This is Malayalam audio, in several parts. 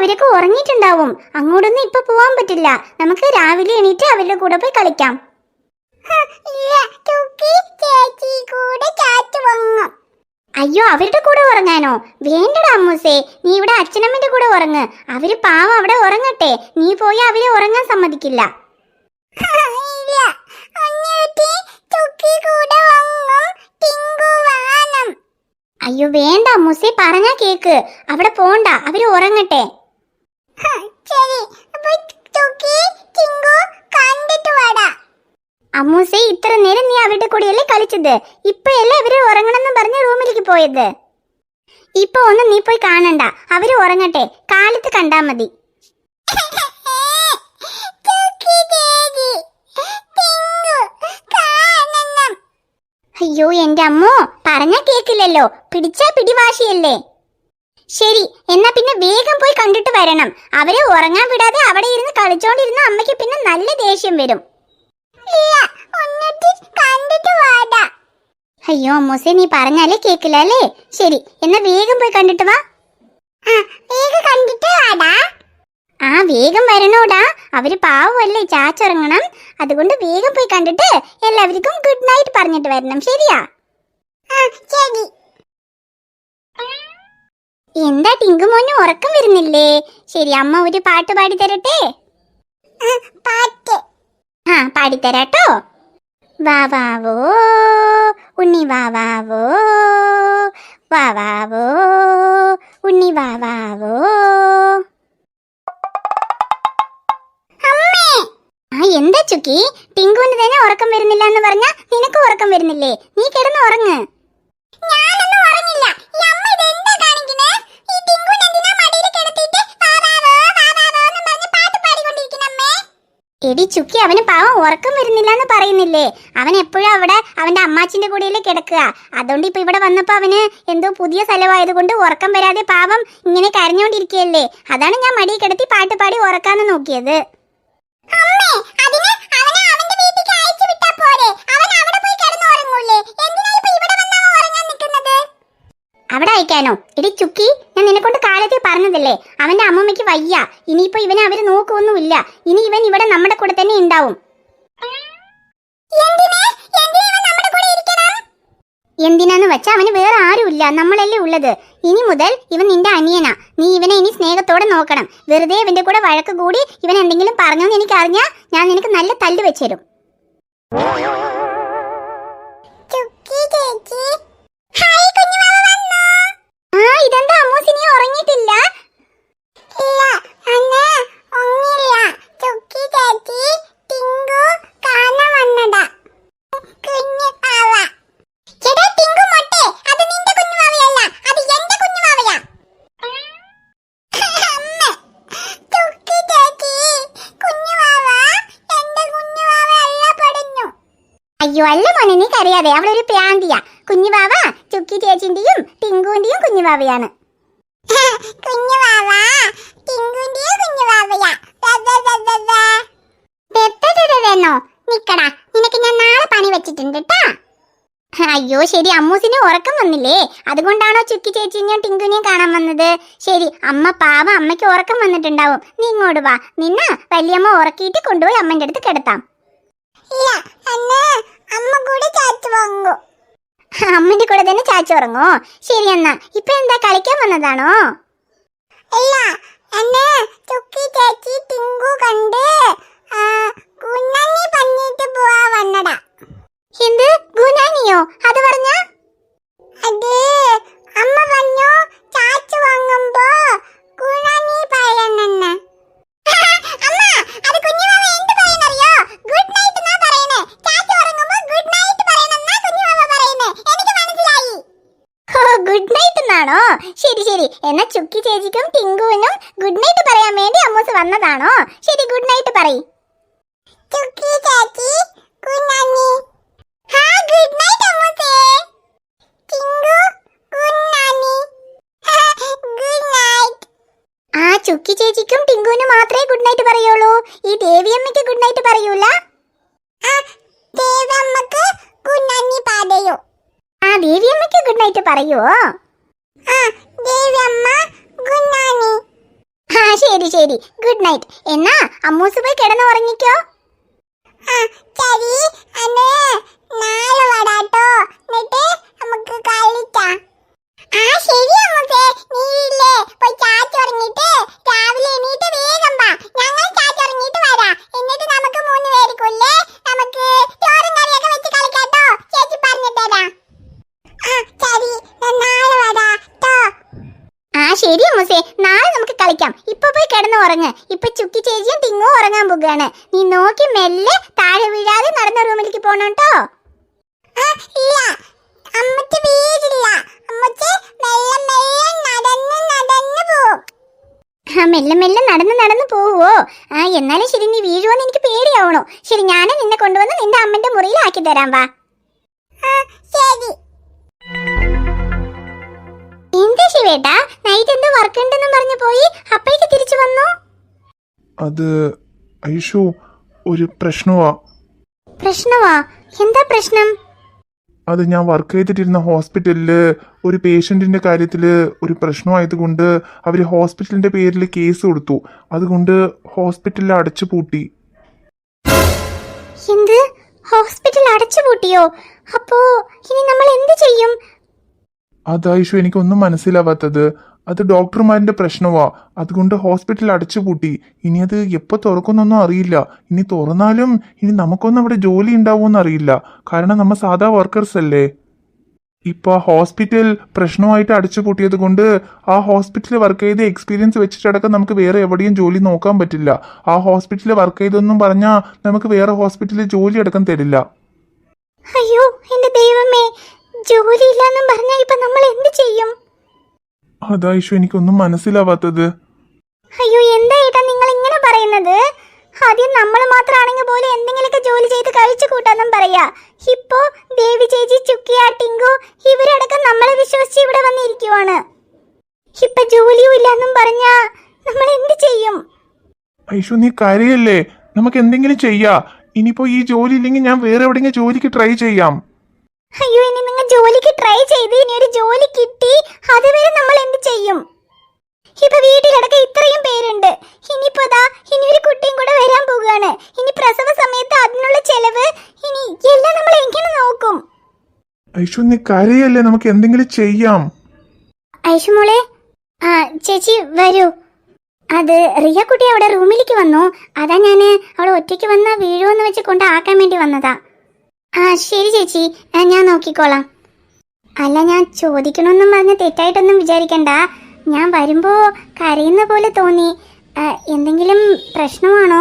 അവരൊക്കെ ഉറങ്ങിയിട്ടുണ്ടാവും. അങ്ങോട്ടൊന്നും ഇപ്പൊ പോവാൻ പറ്റില്ല. നമുക്ക് രാവിലെ എണീറ്റ് അവരുടെ കൂടെ പോയി കളിക്കാം. അയ്യോ അവരുടെ കൂടെ ഉറങ്ങാനോ? വേണ്ടടാ അമ്മൂസേ നീ ഇവിടെ അച്ഛനമ്മന്റെ കൂടെ ഉറങ്ങ്. അവർ പാവം അവിടെ ഉറങ്ങട്ടെ. നീ പോയി അവരെ ഉറങ്ങാൻ സമ്മതിക്കില്ല. അയ്യോ വേണ്ട അമ്മൂസേ പറഞ്ഞാ കേക്ക്. അവിടെ പോണ്ട അവർ ഉറങ്ങട്ടെ. അമ്മൂസേ ഇത്ര നേരം നീ അവരുടെ കൂടെയല്ലേ കളിച്ചത്? ഇപ്പഴല്ലേ അവർ ഉറങ്ങണമെന്ന് പറഞ്ഞ് റൂമിലേക്ക് പോയത്? ഇപ്പൊ ഒന്ന് നീ പോയി കാണണ്ട. അവർ ഉറങ്ങട്ടെ. കാലത്ത് കണ്ടാ മതി. അയ്യോ എന്റെ അമ്മോ പറഞ്ഞാ കേക്കില്ലല്ലോ പിടിച്ചാ പിടിവാശിയല്ലേ? ശരി എന്നാ പിന്നെ വേഗം പോയി കണ്ടിട്ട് വരണം. അവരെ ഉറങ്ങാൻ വിടാതെ അവിടെ ഇരുന്ന് കളിച്ചോണ്ടിരുന്ന അമ്മയ്ക്ക് പിന്നെ നല്ല ദേഷ്യം വരും. അയ്യോ അമ്മൂസെ നീ പറഞ്ഞാലേ കേക്കില്ല അല്ലേ? ശരി എന്നാ വേഗം പോയി കണ്ടിട്ട് വാ. വേഗം കണ്ടിട്ട് വാടാ. ആ വേഗം വരണോടാ. അവർ പാവമല്ലേ ചാച്ചിറങ്ങണം. അതുകൊണ്ട് വേഗം പോയി കണ്ടിട്ട് എല്ലാവർക്കും ഗുഡ് നൈറ്റ് പറഞ്ഞിട്ട് വരണം. ശരിയാ? ശരി. എന്താ ടിങ്കു മോന് ഉറക്കം വരുന്നില്ലേ? ശരി അമ്മ ഒരു പാട്ട് പാടി തരട്ടെ പാട്ട്. ആ പാടിത്തരാട്ടോ. വാവാവോ ഉണ്ണി വാവാവോ വാവാവോ ഉണ്ണി വാവാവോ ആ എന്താ ചുക്കി? ടിങ്കുവിന് തന്നെ ഉറക്കം വരുന്നില്ല എന്ന് പറഞ്ഞാ നിനക്ക് ഉറക്കം വരുന്നില്ലേ? നീ കിടന്ന് ഉറങ്ങ്. എടി ചുക്കി അവന് പാവം ഉറക്കം വരുന്നില്ല എന്ന് പറയുന്നില്ലേ? അവൻ എപ്പോഴും അവിടെ അവന്റെ അമ്മാച്ചിന്റെ കൂടെയല്ലേ കിടക്കുക? അതുകൊണ്ട് ഇപ്പൊ ഇവിടെ വന്നപ്പോ അവന് എന്തോ പുതിയ സ്ഥലമായതുകൊണ്ട് ഉറക്കം വരാതെ പാവം ഇങ്ങനെ കരഞ്ഞോണ്ടിരിക്കുകയല്ലേ? അതാണ് ഞാൻ മടിയിൽ കിടത്തി പാട്ട് പാടി ഉറക്കാന്ന് നോക്കിയത്. അവിടെ അയക്കാനോ? എടി ചുക്കി ഞാൻ നിന്നെ കൊണ്ട് കാലത്തെ പറഞ്ഞതല്ലേ? അവന്റെ അമ്മമ്മയ്ക്ക് വയ്യ. ഇനിയിപ്പോ ഇവനെ അവർ നോക്കുവൊന്നുമില്ല. ഇനി ഇവൻ ഇവിടെ നമ്മുടെ കൂടെ തന്നെ ഉണ്ടാവും. എന്തിനാന്ന് വെച്ചാ അവന് വേറെ ആരുമില്ല. നമ്മളല്ലേ ഉള്ളത്. ഇനി മുതൽ ഇവൻ നിന്റെ അനിയനാ. നീ ഇവനെ ഇനി സ്നേഹത്തോടെ നോക്കണം. വെറുതെ ഇവന്റെ കൂടെ വഴക്ക് കൂടി ഇവൻ എന്തെങ്കിലും പറഞ്ഞോന്ന് എനിക്ക് അറിഞ്ഞാ ഞാൻ നിനക്ക് നല്ല തല്ല് വെച്ചുതരും മോനെ നീ കരയാതെ അവളൊരു പ്രാന്തിയ. കുഞ്ഞുവാവ ചുക്കി ചേച്ചിന്റെയും ടിങ്കുവിന്റെയും കുഞ്ഞുവാവയാണ്. നിനക്ക് ഞാൻ നാളെ പണി വെച്ചിട്ടുണ്ട് ട്ടാ. അയ്യോ ശരി അമ്മൂസിന് ഉറക്കം വന്നില്ലേ? അതുകൊണ്ടാണോ ചുക്കി ചേച്ചിനെയും ടിങ്കുനെയും കാണാൻ വന്നത്? ശരി അമ്മ പാവ അമ്മയ്ക്ക് ഉറക്കം വന്നിട്ടുണ്ടാവും. നീ ഇങ്ങോട്ട് വാ. നിന്ന വലിയമ്മ ഉറക്കിയിട്ട് കൊണ്ടുപോയി അമ്മന്റെ അടുത്ത് കിടത്താം. അമ്മ കൂടെ ചാച്ചു വാങ്ങൂ. അമ്മന്റെ കൂടെ തന്നെ ചാച്ചു ഉറങ്ങോ ശരി എന്നാ. ഇപ്പൊ എന്താ കളിക്കാൻ വന്നതാണോ? ഇല്ല. എന്നെ ചുക്കി ചേച്ചി ടിങ്കു കണ്ട് കുഞ്ഞി പഞ്ഞിട്ട് പോവാ വന്നടാ എന്ത്? ഗുനാനിയോ അത് പറഞ്ഞ? അത് അമ്മ പറഞ്ഞു ചാച്ചു വാങ്ങുമ്പോ ഗുനാനി പറയണെന്ന് അമ്മ അത് കുഞ്ഞുമാവ എന്ത് പറയുന്നറിയോ ഗുഡ് നൈറ്റ് എന്നാ പറയുന്നേ ചാച്ചു ഉറങ്ങുമ്പോ ഗുഡ് നൈറ്റ് പറയണമെന്നാ കുഞ്ഞുമാവ പറയുന്നേ എനിക്ക് മനസ്സിലായി ഓ ഗുഡ് നൈറ്റ് എന്നാണോ ശരി ശരി എന്നാ ചുക്കി ചേച്ചിക്കും ടിങ്കുവിനും ഗുഡ് നൈറ്റ് പറയാൻ വേണ്ടി അമ്മൂസ് വന്നതാണോ? ശരി ഗുഡ് നൈറ്റ് പറയ്. ചുക്കി ചേച്ചി ഹാ ഗുഡ് നൈറ്റ് അമ്മൂസേ. ടിങ്കു കുഞ്ഞാനി ഗുഡ് നൈറ്റ് ആ ചുക്കി ചേച്ചിക്കും ടിങ്കുവിനും മാത്രമേ ഗുഡ് നൈറ്റ് പറയുള്ളൂ. ഈ ദേവിയമ്മയ്ക്ക് ഗുഡ് നൈറ്റ് പറയൂല? ആ ദേവിയമ്മയ്ക്ക് ഗുഡ് നൈറ്റ് പറയുവോ ആ ഗുഡ് ശരി ശരി. Good night. എന്നാ അമ്മൂസ് പോയി കിടന്ന് ഉറങ്ങിക്കോ ശരി. നമുക്ക് ആ ശരി നീ ഇല്ലേ? പോയി രാവിലെ എണീറ്റ് വേഗം വാ. ഞങ്ങൾ ചാച്ചുറങ്ങിട്ട് വരാം എന്നിട്ട് നമുക്ക് മൂന്ന് പേർക്കുള്ളേ നമുക്ക് ചോറും കറിയൊക്കെ വെച്ച് കളിക്കാട്ടോ ചേച്ചി പറഞ്ഞു തരാം ആ ശരി ഞാൻ നാളെ വരാട്ടോ ആ ശരി അമ്മൂസേ നാളെ നമുക്ക് കളിക്കാം ഇപ്പൊ പോയി കിടന്ന് ഉറങ്ങ്. ഇപ്പൊ ചുക്കി ചേച്ചിയും തിങ്ങും ഉറങ്ങാൻ പോകുകയാണ് നീ നോക്കി മെല്ലെ താഴെ വീഴാതെ നടന്ന റൂമിലേക്ക് പോണം കേട്ടോ. ഇല്ല. മെല്ലെ മെല്ലെ നടന്ന് നടന്ന് ആ മെല്ലെ മെല്ലെ നടന്ന് പോവോ ആ എന്നാലും ശരി നീ വീഴുവോന്ന് എനിക്ക് പേടിയാവണോ. ശരി ഞാൻ നിന്നെ കൊണ്ടുവന്ന് നിന്റെ അമ്മന്റെ മുറിയിൽ ആക്കി തരാം വാ. ശരി. എന്താ ശിവേട്ടാ? നൈറ്റ് എന്തോ വർക്ക് ഉണ്ടെന്നും പറഞ്ഞു പോയി. അപ്പഴേക്ക് തിരിച്ചു വന്നു? അത് ഐഷു ഒരു പ്രശ്നമാ പ്രശ്നമാ എന്താ പ്രശ്നം? അത് ഞാൻ വർക്ക് ചെയ്തിട്ടിരുന്ന ഹോസ്പിറ്റലിൽ ഒരു പേഷ്യന്റിന്റെ കാര്യത്തിൽ ഒരു പ്രശ്നമായതുകൊണ്ട് അവർ ഹോസ്പിറ്റലിന്റെ പേരിൽ കേസ് കൊടുത്തു. അതുകൊണ്ട് ഹോസ്പിറ്റലിൽ അടച്ചു പൂട്ടി. എന്ത്? ഹോസ്പിറ്റൽ അടച്ചുപൂട്ടിയോ അപ്പോ ഇനി നമ്മൾ എന്ത് ചെയ്യും? അതായിഷു എനിക്കൊന്നും മനസ്സിലാവാത്തത്. അത് ഡോക്ടർമാരുടെ പ്രശ്നമാ അതുകൊണ്ട് ഹോസ്പിറ്റൽ അടച്ചുപൂട്ടി ഇനി അത് എപ്പോൾ തുറക്കുന്നൊന്നും അറിയില്ല. ഇനി തുറന്നാലും ഇനി നമുക്കൊന്നും അവിടെ ജോലി ഉണ്ടാവുമെന്ന് അറിയില്ല. കാരണം നമ്മൾ സാധാ വർക്കേഴ്സ് അല്ലേ? ഇപ്പൊ ഹോസ്പിറ്റൽ പ്രശ്നമായിട്ട് അടച്ചു പൂട്ടിയത് കൊണ്ട് ആ ഹോസ്പിറ്റലിൽ വർക്ക് ചെയ്ത എക്സ്പീരിയൻസ് വെച്ചിട്ടടക്കം നമുക്ക് വേറെ എവിടെയും ജോലി നോക്കാൻ പറ്റില്ല. ആ ഹോസ്പിറ്റലിൽ വർക്ക് ചെയ്തൊന്നും പറഞ്ഞാൽ നമുക്ക് വേറെ ഹോസ്പിറ്റലിൽ ജോലി അടക്കം തരില്ല. അയ്യോ എന്റെ ദൈവമേ. ജോലി ഇല്ലെന്നും പറഞ്ഞാ ഇപ്പൊ നമ്മൾ എന്ത് ചെയ്യും? അതാ ഇഷു എനിക്കൊന്നും മനസ്സിലാവാത്തത്. അയ്യോ എന്താ ഏട്ടാ നിങ്ങൾ ഇങ്ങനെ പറയുന്നത്? ആദ്യം നമ്മൾ മാത്രമാണെങ്കിൽ പോലും എന്തെങ്കിലുമൊക്കെ ജോലി ചെയ്ത് കഴിച്ചു കൂട്ടാന്നും പറയാ. ഇപ്പോ ദേവി ചേച്ചി ചുക്കിയ ടിങ്കു ഇവരടക്കം നമ്മളെ വിശ്വസിച്ച് ഇവിടെ വന്നിരിക്കുവാണ്. ഇപ്പൊ ജോലിയും ഇല്ലെന്നും പറഞ്ഞാ നമ്മൾ എന്ത് ചെയ്യും? ഐഷു നീ കരയല്ലേ? നമുക്ക് എന്തെങ്കിലും ചെയ്യാ. ഇനിയിപ്പോ ഈ ജോലി ഇല്ലെങ്കിൽ ഞാൻ വേറെ എവിടെയെങ്കിലും ജോലിക്ക് ട്രൈ ചെയ്യാം. അയ്യോ ഇനി നിങ്ങൾ ജോലിക്ക് ട്രൈ ചെയ്ത് ഇനി ഒരു ജോലി കിട്ടി അതുവരെ നമ്മൾ എന്ത് ചെയ്യും? ഇപ്പൊ വീട്ടിലടക്കം ഇത്രയും പേരുണ്ട്. ഇനിയിപ്പോ ദാ ഇനി ഒരു കുട്ടിയും കൂടെ വരാൻ പോവുകയാണ്. ഇനി പ്രസവ സമയത്ത് അതിനുള്ള ചെലവ് ഇനി എല്ലാം നമ്മൾ എങ്ങനെ നോക്കും? ഐഷു നീ കരയല്ലേ? നമുക്ക് എന്തെങ്കിലും ചെയ്യാം. ഐഷു മോളെ ആ ചേച്ചി വരൂ. അത് റിയ കുട്ടി അവിടെ റൂമിലേക്ക് വന്നു. അതാ ഞാൻ അവിടെ ഒറ്റയ്ക്ക് വന്ന വീഴുമെന്ന് വെച്ച് കൊണ്ടാക്കാൻ വേണ്ടി വന്നതാ. ആ ശരി ചേച്ചി. ഞാൻ നോക്കിക്കോളാം. അല്ല ഞാൻ ചോദിക്കണമെന്നും പറഞ്ഞ് തെറ്റായിട്ടൊന്നും വിചാരിക്കണ്ട. ഞാൻ വരുമ്പോ കരയുന്ന പോലെ തോന്നി. എന്തെങ്കിലും പ്രശ്നമാണോ?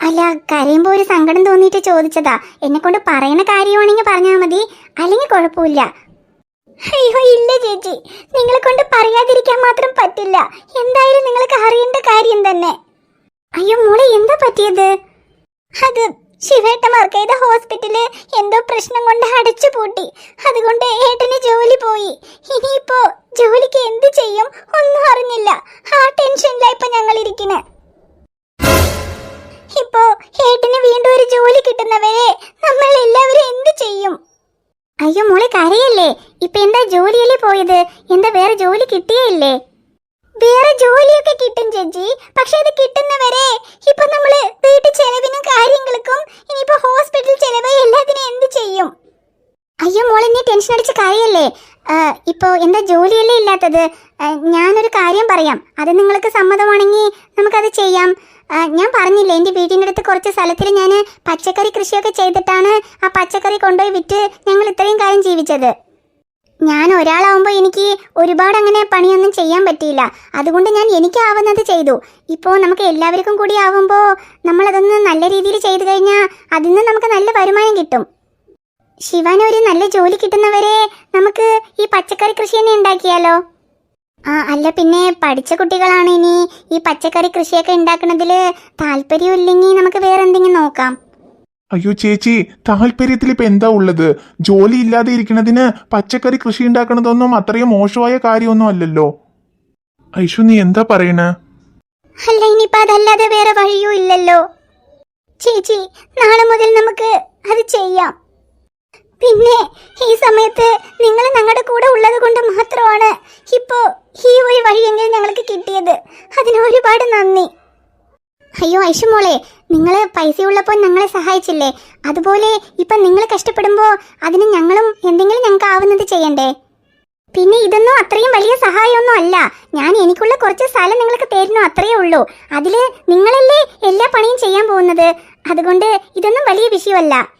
അല്ല കരയുമ്പോ ഒരു സങ്കടം തോന്നിയിട്ട് ചോദിച്ചതാ. എന്നെ കൊണ്ട് പറയണ കാര്യമാണെങ്കിൽ പറഞ്ഞാൽ മതി. അല്ലെങ്കിൽ കുഴപ്പമില്ല. അയ്യോ ഇല്ല ചേച്ചി. നിങ്ങളെ കൊണ്ട് പറയാതിരിക്കാൻ മാത്രം പറ്റില്ല. എന്തായാലും നിങ്ങൾക്ക് അറിയേണ്ട കാര്യം തന്നെ. അയ്യോ മോളെ എന്താ പറ്റിയത്? അത് ശിവേട്ടൻ ഇത് ഹോസ്പിറ്റൽ എന്തോ പ്രശ്നം കൊണ്ട് അടച്ചു പൂട്ടി. അതുകൊണ്ട് ഏട്ടന് ജോലി പോയി. ഇനിയിപ്പോ ജോലിക്ക് എന്ത് ചെയ്യും ഒന്നും അറിഞ്ഞില്ല. ആ ടെൻഷനിലാ ഇപ്പൊ ഞങ്ങൾ ഇരിക്കുന്നത് ഇപ്പോ ഏട്ടന് വീണ്ടും ഒരു ജോലി കിട്ടുന്നവരെ നമ്മൾ എല്ലാവരും എന്ത് ചെയ്യും? അയ്യോ മോളെ കരയല്ലേ? ഇപ്പൊ എന്താ ജോലിയല്ലേ പോയത്? എന്താ വേറെ ജോലി കിട്ടിയല്ലേ വേറെ ജോലിയൊക്കെ കിട്ടും ചേച്ചി പക്ഷെ അത് കിട്ടുന്നവരെ ഇപ്പൊ നമ്മൾ വീട്ടു ചെലവിനും കാര്യങ്ങൾക്കും ഇനിയിപ്പോ ഹോസ്പിറ്റൽ ചെലവ് എല്ലാത്തിനും എന്ത് ചെയ്യും അയ്യോ മോളെ നീ ടെൻഷൻ അടിച്ച് കാര്യല്ലേ ഇപ്പോ എന്താ ജോലിയല്ലേ ഇല്ലാത്തത്? ഞാനൊരു കാര്യം പറയാം. അത് നിങ്ങൾക്ക് സമ്മതമാണെങ്കിൽ നമുക്കത് ചെയ്യാം. ഞാൻ പറഞ്ഞില്ലേ എന്റെ വീടിന്റെ അടുത്ത് കുറച്ച് സ്ഥലത്തിൽ ഞാൻ പച്ചക്കറി കൃഷിയൊക്കെ ചെയ്തിട്ടാണ് ആ പച്ചക്കറി കൊണ്ടുപോയി വിറ്റ് ഞങ്ങൾ ഇത്രയും കാലം ജീവിച്ചത്. ഞാൻ ഒരാളാവുമ്പോൾ എനിക്ക് ഒരുപാട് അങ്ങനെ പണിയൊന്നും ചെയ്യാൻ പറ്റിയില്ല. അതുകൊണ്ട് ഞാൻ എനിക്കാവുന്നത് ചെയ്തു. ഇപ്പോൾ നമുക്ക് എല്ലാവർക്കും കൂടി ആവുമ്പോൾ നമ്മളതൊന്ന് നല്ല രീതിയിൽ ചെയ്തു കഴിഞ്ഞാൽ അതിൽ നിന്ന് നമുക്ക് നല്ല വരുമാനം കിട്ടും. ശിവാന് ഒരു നല്ല ജോലി കിട്ടുന്നവരെ നമുക്ക് ഈ പച്ചക്കറി കൃഷി തന്നെ ഉണ്ടാക്കിയാലോ? ആ അല്ല പിന്നെ പഠിച്ച കുട്ടികളാണ് ഇനി ഈ പച്ചക്കറി കൃഷിയൊക്കെ ഉണ്ടാക്കുന്നതിൽ താല്പര്യമില്ലെങ്കിൽ നമുക്ക് വേറെ എന്തെങ്കിലും നോക്കാം. അയ്യോ ചേച്ചി താല്പര്യത്തിൽ ഇപ്പൊ എന്താ ഉള്ളത്? ജോലി ഇല്ലാതെ ഇരിക്കുന്നതിന് പച്ചക്കറി കൃഷി ഉണ്ടാക്കണതൊന്നും അത്രയും മോശമായ കാര്യമൊന്നും അല്ലല്ലോ. ഐഷു നീ എന്താ പറയണേ? അല്ല ഇനിയിപ്പോ അതല്ലാതെ വേറെ വഴിയും ഇല്ലല്ലോ. ചേച്ചി നാളെ മുതൽ നമുക്ക് അത് ചെയ്യാം. പിന്നെ ഈ സമയത്ത് നിങ്ങൾ ഞങ്ങളുടെ കൂടെ ഉള്ളത് കൊണ്ട് മാത്രമാണ് ഇപ്പോ ഈ ഒരു വഴിയെങ്കിലും ഞങ്ങൾക്ക് കിട്ടിയത്. അതിന് ഒരുപാട് നന്ദി. അയ്യോ ഐഷു മോളെ നിങ്ങൾ പൈസ ഉള്ളപ്പോൾ ഞങ്ങളെ സഹായിച്ചില്ലേ? അതുപോലെ ഇപ്പൊ നിങ്ങൾ കഷ്ടപ്പെടുമ്പോൾ അതിന് ഞങ്ങളും എന്തെങ്കിലും ഞങ്ങൾക്ക് ആവുന്നത് ചെയ്യണ്ടേ? പിന്നെ ഇതൊന്നും അത്രയും വലിയ സഹായമൊന്നും അല്ല. ഞാൻ എനിക്കുള്ള കുറച്ച് സ്ഥലം നിങ്ങൾക്ക് തരുന്നു അത്രയേ ഉള്ളൂ. അതിൽ നിങ്ങളല്ലേ എല്ലാ പണിയും ചെയ്യാൻ പോകുന്നത്. അതുകൊണ്ട് ഇതൊന്നും വലിയ വിഷയമല്ല.